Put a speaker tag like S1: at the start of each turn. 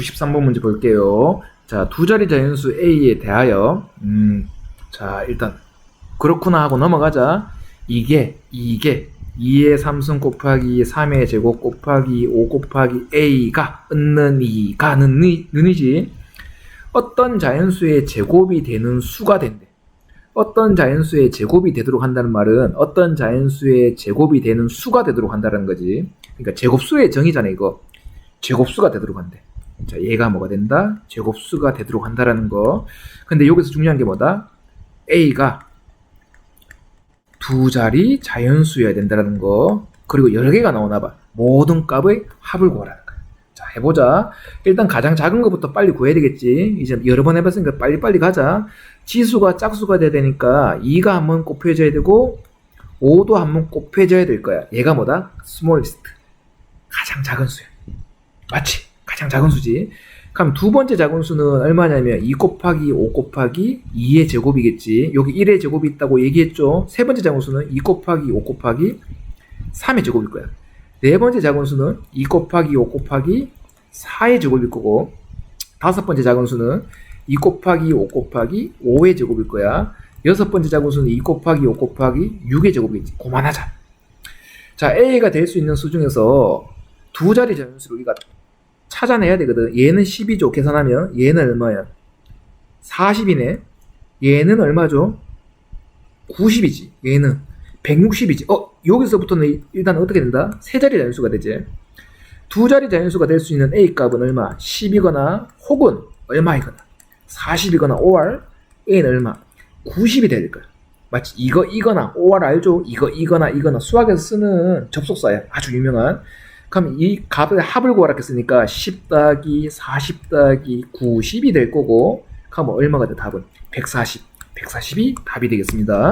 S1: 93번 문제 볼게요. 자, 두 자리 자연수 A에 대하여, 음, 자, 일단, 그렇구나 하고 넘어가자. 이게, 이게, 2의 3승 곱하기 3의 제곱 곱하기 5 곱하기 A가, 은는 이가, 는, 는이지. 어떤 자연수의 제곱이 되는 수가 된대. 어떤 자연수의 제곱이 되도록 한다는 말은 어떤 자연수의 제곱이 되는 수가 되도록 한다는 거지. 그러니까 제곱수의 정의잖아, 이거. 제곱수가 되도록 한대. 자, 얘가 뭐가 된다? 제곱수가 되도록 한다라는 거. 근데 여기서 중요한 게 뭐다? A가 두 자리 자연수여야 된다라는 거. 그리고 여러 개가 나오나 봐. 모든 값의 합을 구하라는 거야. 자, 해보자. 일단 가장 작은 것부터 빨리 구해야 되겠지. 이제 여러 번 해봤으니까 빨리빨리 가자. 지수가 짝수가 돼야 되니까 2가 한번 곱해져야 되고 5도 한번 곱해져야 될 거야. 얘가 뭐다? 스몰리스트. 가장 작은 수야. 맞지? 가장 작은 수지. 그럼 두 번째 작은 수는 얼마냐면 2 곱하기 5 곱하기 2의 제곱이겠지. 여기 1의 제곱이 있다고 얘기했죠. 세 번째 작은 수는 2 곱하기 5 곱하기 3의 제곱일 거야. 네 번째 작은 수는 2 곱하기 5 곱하기 4의 제곱일 거고 다섯 번째 작은 수는 2 곱하기 5 곱하기 5의 제곱일 거야. 여섯 번째 작은 수는 2 곱하기 5 곱하기 6의 제곱이겠지. 그만하자. 자, A가 될 수 있는 수 중에서 두 자리 자연수를 우리가 찾아내야 되거든. 얘는 12죠. 계산하면 얘는 얼마야? 40이네. 얘는 얼마죠? 90이지. 얘는 160이지. 어, 여기서부터는 일단 어떻게 된다? 세 자리 자연수가 되지. 두 자리 자연수가 될 수 있는 A 값은 얼마? 10이거나 혹은 얼마이거나 40이거나 5R A는 얼마? 90이 돼야 될 거야. 마치 이거 이거나 5R 알죠? 이거 이거나 이거나 수학에서 쓰는 접속사야. 아주 유명한. 그럼 이 값의 합을 구하라 했으니까 10 더하기 40 더하기 90이 될 거고 그럼 얼마가 돼 답은? 140. 140이 답이 되겠습니다.